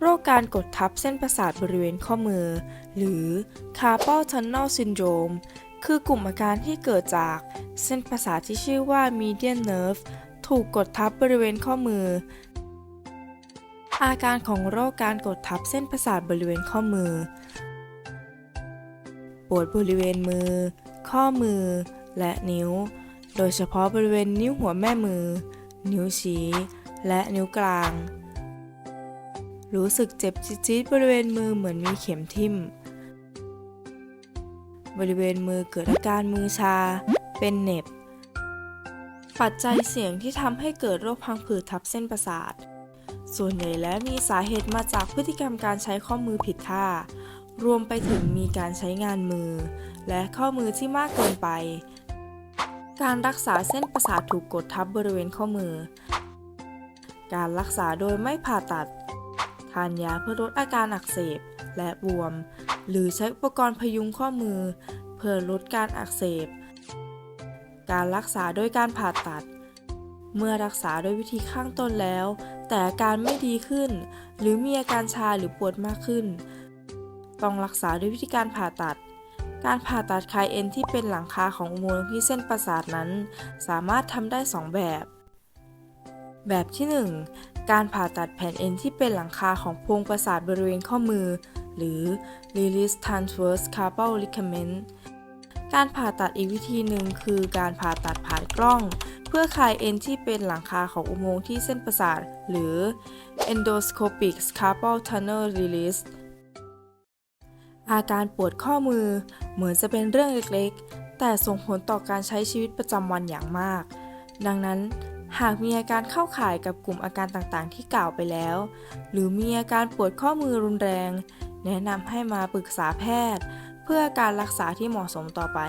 โรคการกดทับเส้นประสาทบริเวณข้อมือ หรือ carpal tunnel syndrome คือกลุ่มอาการที่เกิดจากเส้นประสาทที่ชื่อว่า median nerve ถูกกดทับบริเวณข้อมือ อาการของโรคการกดทับเส้นประสาทบริเวณข้อมือ ปวดบริเวณมือ ข้อมือ และนิ้ว โดยเฉพาะบริเวณนิ้วหัวแม่มือ นิ้วชี้ และนิ้วกลาง รู้สึกเจ็บจี๊ดบริเวณมือเหมือนมีเข็มทิ่ม บริเวณมือเกิดอาการมือชา เป็นเหน็บ ปัจจัยเสี่ยงที่ทำให้เกิดโรคพังผืดทับเส้นประสาท ส่วนใหญ่แล้วมีสาเหตุมาจากพฤติกรรมการใช้ข้อมือผิดท่า รวมไปถึงมีการใช้งานมือ และข้อมือที่มากเกินไป การรักษาเส้นประสาทถูกกดทับบริเวณข้อมือ การรักษาโดยไม่ผ่าตัด ทานยาเพื่อลดอาการอักเสบและบวม หรือใช้อุปกรณ์พยุงข้อมือ เพื่อลดการอักเสบ การรักษาโดยการผ่าตัด เมื่อรักษาโดยวิธีข้างต้นแล้ว แต่อาการไม่ดีขึ้น หรือมีอาการชาหรือปวดมากขึ้น ต้องรักษาด้วยวิธีการผ่าตัดการผ่าตัดคลายเอ็นที่เป็นหลังคาของอุโมงค์ที่เส้นประสาทนั้น สามารถทำได้ 2 แบบ แบบที่ 1 การผ่าตัดแผ่นเอ็นที่เป็นหลังคาของโพรงประสาทบริเวณข้อมือ หรือ release transverse carpal ligament การผ่าตัดอีกวิธีหนึ่งคือการผ่าตัดผ่านกล้อง เพื่อคลายเอ็นที่เป็นหลังคาของอุโมงค์ที่เส้นประสาท หรือ endoscopic carpal tunnel release อาการปวดข้อมือเหมือนจะเป็นเรื่องเล็กๆ แต่ส่งผลต่อการใช้ชีวิตประจำวันอย่างมาก ดังนั้น หากมีอาการเข้าข่ายกับกลุ่มอาการต่างๆ ที่กล่าวไปแล้ว หรือมีอาการปวดข้อมือรุนแรง แนะนำให้มาปรึกษาแพทย์ เพื่อการรักษาที่เหมาะสมต่อไป